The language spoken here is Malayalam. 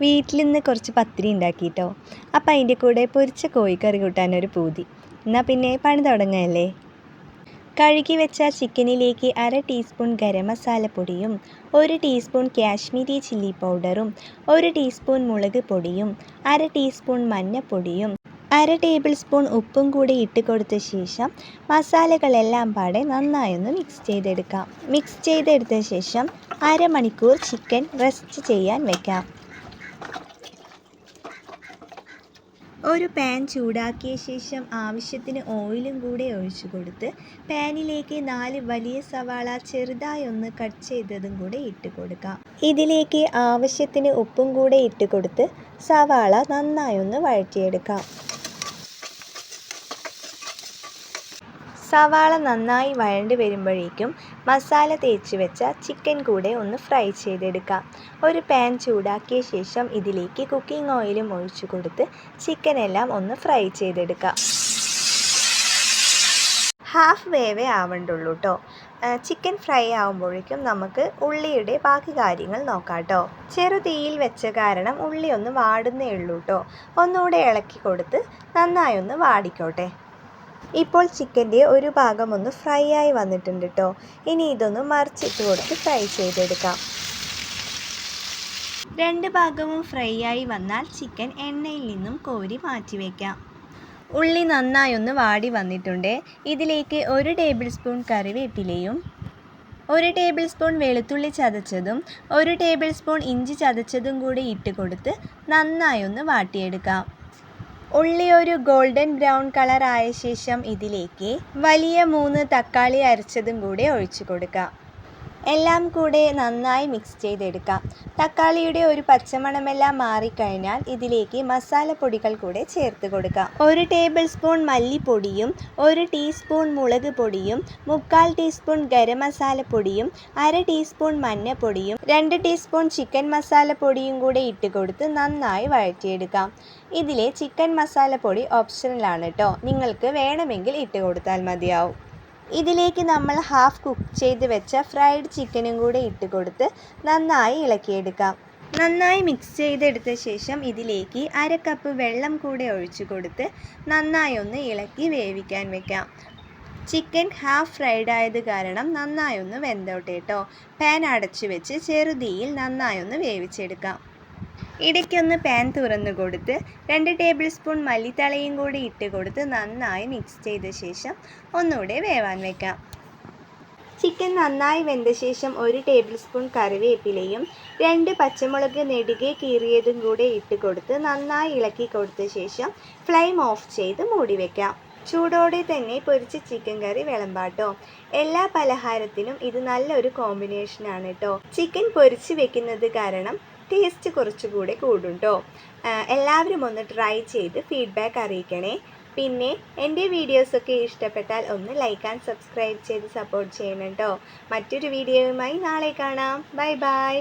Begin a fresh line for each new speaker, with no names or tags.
വീട്ടിൽ നിന്ന് കുറച്ച് പത്തിരി ഉണ്ടാക്കിയിട്ടോ അപ്പം അതിന്റെ കൂടെ പൊരിച്ച കോഴിക്കറി കൂട്ടാനൊരു പൂതി. എന്നാൽ പിന്നെ പണി തുടങ്ങല്ലേ? കഴുകി വെച്ച ചിക്കനിലേക്ക് അര ടീസ്പൂൺ ഗരം മസാലപ്പൊടിയും ഒരു ടീസ്പൂൺ കാശ്മീരി ചില്ലി പൗഡറും ഒരു ടീസ്പൂൺ മുളക് പൊടിയും അര ടീസ്പൂൺ മഞ്ഞൾപ്പൊടിയും അര ടേബിൾ സ്പൂൺ ഉപ്പും കൂടി ഇട്ട് കൊടുത്ത ശേഷം മസാലകളെല്ലാം പാടെ നന്നായൊന്ന് മിക്സ് ചെയ്തെടുക്കാം. മിക്സ് ചെയ്തെടുത്ത ശേഷം അരമണിക്കൂർ ചിക്കൻ റെസ്റ്റ് ചെയ്യാൻ വെക്കാം. ഒരു പാൻ ചൂടാക്കിയ ശേഷം ആവശ്യത്തിന് ഓയിലും കൂടെ ഒഴിച്ചു കൊടുത്ത് പാനിലേക്ക് നാല് വലിയ സവാള ചെറുതായി ഒന്ന് കട്ട് ചെയ്തതും കൂടെ ഇട്ട് കൊടുക്കാം. ഇതിലേക്ക് ആവശ്യത്തിന് ഉപ്പും കൂടെ ഇട്ട് കൊടുത്ത് സവാള നന്നായി ഒന്ന് വഴറ്റിയെടുക്കാം. സവാള നന്നായി വഴണ്ട് വരുമ്പോഴേക്കും മസാല തേച്ച് വെച്ച ചിക്കൻ കൂടെ ഒന്ന് ഫ്രൈ ചെയ്തെടുക്കാം. ഒരു പാൻ ചൂടാക്കിയ ശേഷം ഇതിലേക്ക് കുക്കിംഗ് ഓയിലും ഒഴിച്ചു കൊടുത്ത് ചിക്കൻ എല്ലാം ഒന്ന് ഫ്രൈ ചെയ്തെടുക്കാം. ഹാഫ് വേവേ ആവണ്ടുള്ളൂ കേട്ടോ ചിക്കൻ ഫ്രൈ ആകുമ്പോഴേക്കും നമുക്ക് ഉള്ളിയുടെ ബാക്കി കാര്യങ്ങൾ നോക്കാം കേട്ടോ ചെറു തീയിൽ വെച്ച കാരണം ഉള്ളി ഒന്ന് വാടുന്നേ ഉള്ളൂ കേട്ടോ ഒന്നുകൂടെ ഇളക്കി കൊടുത്ത് നന്നായി ഒന്ന് വാടിക്കോട്ടെ. ഇപ്പോൾ ചിക്കന്റെ ഒരു ഭാഗം ഒന്ന് ഫ്രൈ ആയി വന്നിട്ടുണ്ട് കേട്ടോ ഇനി ഇതൊന്ന് മറിച്ചിട്ട് കൊടുത്ത് ഫ്രൈ ചെയ്തെടുക്കാം. രണ്ട് ഭാഗവും ഫ്രൈ ആയി വന്നാൽ ചിക്കൻ എണ്ണയിൽ നിന്നും കോരി മാറ്റി വയ്ക്കാം ഉള്ളി നന്നായി ഒന്ന് വാടി വന്നിട്ടുണ്ട്. ഇതിലേക്ക് ഒരു ടേബിൾ സ്പൂൺ കറിവേപ്പിലയും ഒരു ടേബിൾ സ്പൂൺ വെളുത്തുള്ളി ചതച്ചതും ഒരു ടേബിൾ സ്പൂൺ ഇഞ്ചി ചതച്ചതും കൂടി ഇട്ട് കൊടുത്ത് നന്നായി ഒന്ന് വാട്ടിയെടുക്കാം. ഉള്ളി ഒരു ഗോൾഡൻ ബ്രൗൺ കളർ ആയ ശേഷം ഇതിലേക്ക് വലിയ മൂന്ന് തക്കാളി അരച്ചതും കൂടെ ഒഴിച്ചു കൊടുക്കാം. എല്ലാം കൂടെ നന്നായി മിക്സ് ചെയ്തെടുക്കാം. തക്കാളിയുടെ ഒരു പച്ചമണമെല്ലാം മാറിക്കഴിഞ്ഞാൽ ഇതിലേക്ക് മസാലപ്പൊടികൾ കൂടെ ചേർത്ത് കൊടുക്കാം. ഒരു ടേബിൾ സ്പൂൺ മല്ലിപ്പൊടിയും ഒരു ടീസ്പൂൺ മുളക് പൊടിയും മുക്കാൽ ടീസ്പൂൺ ഗരം മസാലപ്പൊടിയും അര ടീസ്പൂൺ മഞ്ഞൾപ്പൊടിയും രണ്ട് ടീസ്പൂൺ ചിക്കൻ മസാലപ്പൊടിയും കൂടെ ഇട്ട് കൊടുത്ത് നന്നായി വഴറ്റിയെടുക്കാം. ഇതിലെ ചിക്കൻ മസാലപ്പൊടി ഓപ്ഷണലാണ് കേട്ടോ നിങ്ങൾക്ക് വേണമെങ്കിൽ ഇട്ട് കൊടുത്താൽ മതിയാവും. ഇതിലേക്ക് നമ്മൾ ഹാഫ് കുക്ക് ചെയ്ത് വെച്ച ഫ്രൈഡ് ചിക്കനും കൂടെ ഇട്ട് കൊടുത്ത് നന്നായി ഇളക്കിയെടുക്കാം. നന്നായി മിക്സ് ചെയ്തെടുത്ത ശേഷം ഇതിലേക്ക് അര കപ്പ് വെള്ളം കൂടെ ഒഴിച്ചു കൊടുത്ത് നന്നായി ഒന്ന് ഇളക്കി വേവിക്കാൻ വെക്കാം. ചിക്കൻ ഹാഫ് ഫ്രൈഡ് ആയത് കാരണം നന്നായി ഒന്ന് വെന്തോട്ടെ കേട്ടോ പാൻ അടച്ചു വെച്ച് ചെറുതീയിൽ നന്നായി ഒന്ന് വേവിച്ചെടുക്കാം. ഇടയ്ക്കൊന്ന് പാൻ തുറന്നു കൊടുത്ത് രണ്ട് ടേബിൾ സ്പൂൺ മല്ലിത്തളയും കൂടി ഇട്ട് കൊടുത്ത് നന്നായി മിക്സ് ചെയ്ത ശേഷം ഒന്നുകൂടെ വേവാൻ വെക്കാം. ചിക്കൻ നന്നായി വെന്ത ശേഷം ഒരു ടേബിൾ സ്പൂൺ കറിവേപ്പിലയും രണ്ട് പച്ചമുളക് നെടുകെ കീറിയതും കൂടെ ഇട്ട് കൊടുത്ത് നന്നായി ഇളക്കി കൊടുത്ത ശേഷം ഫ്ലെയിം ഓഫ് ചെയ്ത് മൂടി വെക്കാം. ചൂടോടെ തന്നെ പൊരിച്ച ചിക്കൻ കറി വിളമ്പാട്ടോ. എല്ലാ പലഹാരത്തിനും ഇത് നല്ലൊരു കോമ്പിനേഷനാണ് കേട്ടോ ചിക്കൻ പൊരിച്ച് വെക്കുന്നത് കാരണം ടേസ്റ്റ് കുറച്ചുകൂടെ കൂടും കേട്ടോ എല്ലാവരും ഒന്ന് ട്രൈ ചെയ്ത് ഫീഡ്ബാക്ക് അറിയിക്കണേ. പിന്നെ എന്റെ വീഡിയോസൊക്കെ ഇഷ്ടപ്പെട്ടാൽ ഒന്ന് ലൈക്ക് ആൻഡ് സബ്സ്ക്രൈബ് ചെയ്ത് സപ്പോർട്ട് ചെയ്യണം കേട്ടോ മറ്റൊരു വീഡിയോയുമായി നാളെ കാണാം. Bye bye